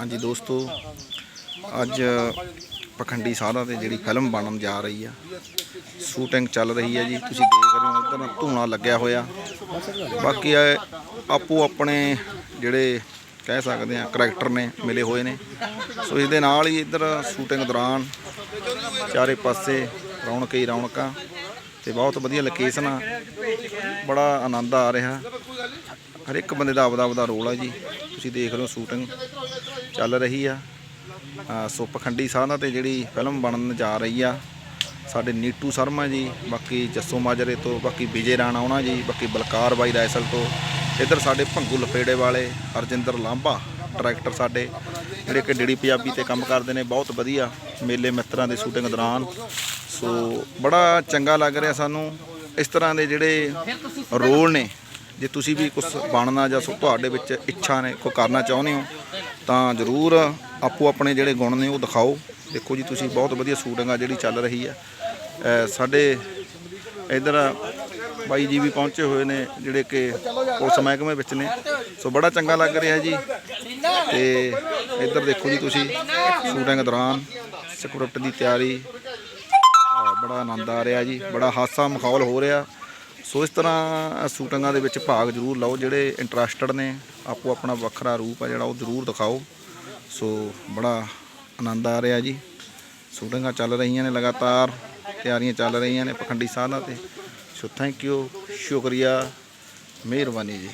ਹਾਂਜੀ ਦੋਸਤੋ, ਅੱਜ ਪਖੰਡੀ ਸਾਧਾ ਤੇ ਜਿਹੜੀ ਫਿਲਮ ਬਣਨ ਜਾ ਰਹੀ ਆ। ਸ਼ੂਟਿੰਗ ਚੱਲ ਰਹੀ ਹੈ ਜੀ, ਤੁਸੀਂ ਦੇਖ ਰਹੇ ਹੋ, ਇੱਧਰ ਧੂਣਾ ਲੱਗਿਆ ਹੋਇਆ। ਬਾਕੀ ਆਪੋ ਆਪਣੇ ਜਿਹੜੇ ਕਹਿ ਸਕਦੇ ਆ ਕਰੈਕਟਰ ਨੇ, ਮਿਲੇ ਹੋਏ ਨੇ। ਸੋ ਇਸ ਦੇ ਨਾਲ ਹੀ ਇੱਧਰ ਸ਼ੂਟਿੰਗ ਦੌਰਾਨ ਚਾਰੇ ਪਾਸੇ ਰੌਣਕ ਹੀ ਰੌਣਕਾਂ ਤੇ ਬਹੁਤ ਵਧੀਆ ਲੋਕੇਸ਼ਨ ਆ। ਬੜਾ ਆਨੰਦ ਆ ਰਿਹਾ। ਹਰ ਇੱਕ ਬੰਦੇ ਦਾ ਆਪਦਾ ਆਪਦਾ ਰੋਲ ਆ ਜੀ। ਤੁਸੀਂ ਦੇਖ ਰਹੇ ਹੋ ਸ਼ੂਟਿੰਗ ਚੱਲ ਰਹੀ ਆ। ਸੁਪਖੰਡੀ ਸੋ ਤੇ ਜਿਹੜੀ ਫਿਲਮ ਬਣਨ ਜਾ ਰਹੀ ਆ, ਸਾਡੇ ਨੀਟੂ ਸ਼ਰਮਾ ਜੀ, ਬਾਕੀ ਜੱਸੋ ਮਾਜਰੇ ਤੋਂ, ਬਾਕੀ ਵਿਜੇ ਰਾਣਾ ਉਹਨਾਂ ਜੀ, ਬਾਕੀ ਬਲਕਾਰ ਬਾਈ ਰਾਇਸਲ ਤੋਂ, ਇੱਧਰ ਸਾਡੇ ਭੰਗੂ ਲਪੇੜੇ ਵਾਲੇ ਅਰਜਿੰਦਰ ਲਾਂਭਾ ਡਾਇਰੈਕਟਰ ਸਾਡੇ, ਜਿਹੜੇ ਕਿ ਡੀਡੀ ਪੰਜਾਬੀ ਤੇ ਕੰਮ ਕਰਦੇ ਨੇ, ਬਹੁਤ ਵਧੀਆ ਮੇਲੇ ਮਿੱਤਰਾਂ ਦੇ ਸ਼ੂਟਿੰਗ ਦੌਰਾਨ। ਸੋ ਬੜਾ ਚੰਗਾ ਲੱਗ ਰਿਹਾ ਸਾਨੂੰ। ਇਸ ਤਰ੍ਹਾਂ ਦੇ ਜਿਹੜੇ ਰੋਲ ਨੇ ਜੇ ਤੁਸੀਂ ਵੀ ਕੁਝ ਬਣਨਾ ਜਾਂ ਤੁਹਾਡੇ ਵਿੱਚ ਇੱਛਾ ਨੇ, ਕੋਈ ਕਰਨਾ ਚਾਹੁੰਦੇ ਹੋ, ਤਾਂ ਜ਼ਰੂਰ ਆਪੋ ਆਪਣੇ ਜਿਹੜੇ ਗੁਣ ਨੇ ਉਹ ਦਿਖਾਓ। ਦੇਖੋ ਜੀ, ਤੁਸੀਂ ਬਹੁਤ ਵਧੀਆ ਸ਼ੂਟਿੰਗ ਆ ਜਿਹੜੀ ਚੱਲ ਰਹੀ ਆ ਸਾਡੇ ਇਧਰ ਬਾਈ ਜੀ ਵੀ ਪਹੁੰਚੇ ਹੋਏ ਨੇ, ਜਿਹੜੇ ਕਿ ਉਸ ਮਹਿਕਮੇ ਵਿੱਚ ਨੇ। ਸੋ ਬੜਾ ਚੰਗਾ ਲੱਗ ਰਿਹਾ ਜੀ। ਤੇ ਇੱਧਰ ਦੇਖੋ ਜੀ ਤੁਸੀਂ, ਸ਼ੂਟਿੰਗ ਦੌਰਾਨ ਸਕ੍ਰਿਪਟ ਦੀ ਤਿਆਰੀ ਬੜਾ ਆਨੰਦ ਆ ਰਿਹਾ ਜੀ। ਬੜਾ ਹਾਸਾ ਮਾਹੌਲ ਹੋ ਰਿਹਾ। ਸੋ ਇਸ ਤਰ੍ਹਾਂ ਸ਼ੂਟਿੰਗਾਂ ਦੇ ਵਿੱਚ ਭਾਗ ਜ਼ਰੂਰ ਲਓ, ਜਿਹੜੇ ਇੰਟਰਸਟਡ ਨੇ, ਆਪੋ ਆਪਣਾ ਵੱਖਰਾ ਰੂਪ ਆ ਜਿਹੜਾ ਉਹ ਜ਼ਰੂਰ ਦਿਖਾਓ। ਸੋ ਬੜਾ ਆਨੰਦ ਆ ਰਿਹਾ ਜੀ। ਸ਼ੂਟਿੰਗਾਂ ਚੱਲ ਰਹੀਆਂ ਨੇ ਲਗਾਤਾਰ, ਤਿਆਰੀਆਂ ਚੱਲ ਰਹੀਆਂ ਨੇ ਪਖੰਡੀ ਸਾਧਾਂ ਤੇ। ਸੋ ਥੈਂਕ ਯੂ ਸ਼ੁਕਰੀਆ, ਮਿਹਰਬਾਨੀ ਜੀ।